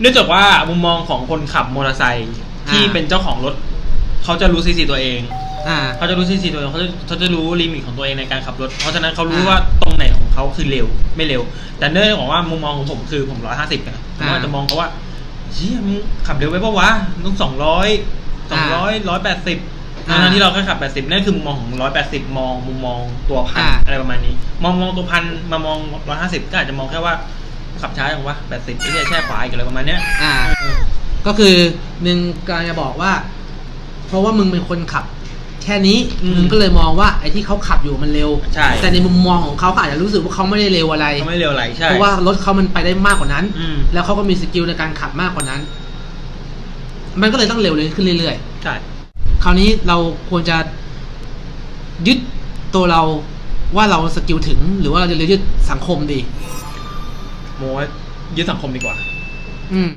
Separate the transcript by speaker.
Speaker 1: เนื่องจากว่ามุมมองของคนขับมอเตอร์ไซค์ที่
Speaker 2: อ่า
Speaker 1: เป็นเจ้าของรถ เขาจะรู้ซีซีตัวเอง
Speaker 2: อ่า
Speaker 1: เขาจะรู้ซีซีตัวเองเขาจะเขาจะรู้ลิมิตของตัวเองในการขับรถ เพราะฉะนั้นเขารู้
Speaker 2: อ่า
Speaker 1: ว่าตรงไหนของเขาคือเร็วไม่เร็ว แต่เนื่องจากว่ามุมมองของผมคือผมร้อยห้าสิบนะผม
Speaker 2: อ่า
Speaker 1: อาจจะมองเขาว่าเชี่ยมึงขับเร็วไปปะวะต้องสองร้อยสองร้อยร้อยแปดสิบ
Speaker 2: อ่า
Speaker 1: ทั้งๆที่เราแค่ขับแปดสิบนั่นคือมุมมองของร้อยแปดสิบมองมุมมองตัวพัน
Speaker 2: อ่า
Speaker 1: อะไรประมาณนี้ มองมองตัวพันมามองร้อยห้าสิบก็อาจจะมองแค่ว่า ขับช้าอย่างวะแปดสิบไอ้เนี่ยแช่ขวาอีกอะไรประมาณเนี้ย
Speaker 2: อ่าก็คือมึงกำลังจะบอกว่า เพราะว่ามึงเป็นคนขับ แค่นี้
Speaker 1: อืม
Speaker 2: มึงก็เลยมองว่าไอ้ที่เขาขับอยู่มันเร็ว
Speaker 1: ใช่
Speaker 2: แต่ในมุมมองของเขาเขาอาจจะรู้สึกว่าเขาไม่ได้เร็วอะไร
Speaker 1: เขาไม่เร็วไหลใช่
Speaker 2: เพราะว่ารถเขามันไปได้มากกว่านั้น
Speaker 1: อืม
Speaker 2: แล้วเขาก็มีสกิลในการขับมากกว่านั้น มันก็เลยต้องเร็วเลยขึ้นเรื่อย
Speaker 1: ใช่
Speaker 2: ๆ คราวนี้เราควรจะยึดตัวเราว่าเราสกิลถึง หรือว่าเราจะยึดสังคมดี
Speaker 1: โมว่ายึดสังคมดีกว่า
Speaker 2: อืม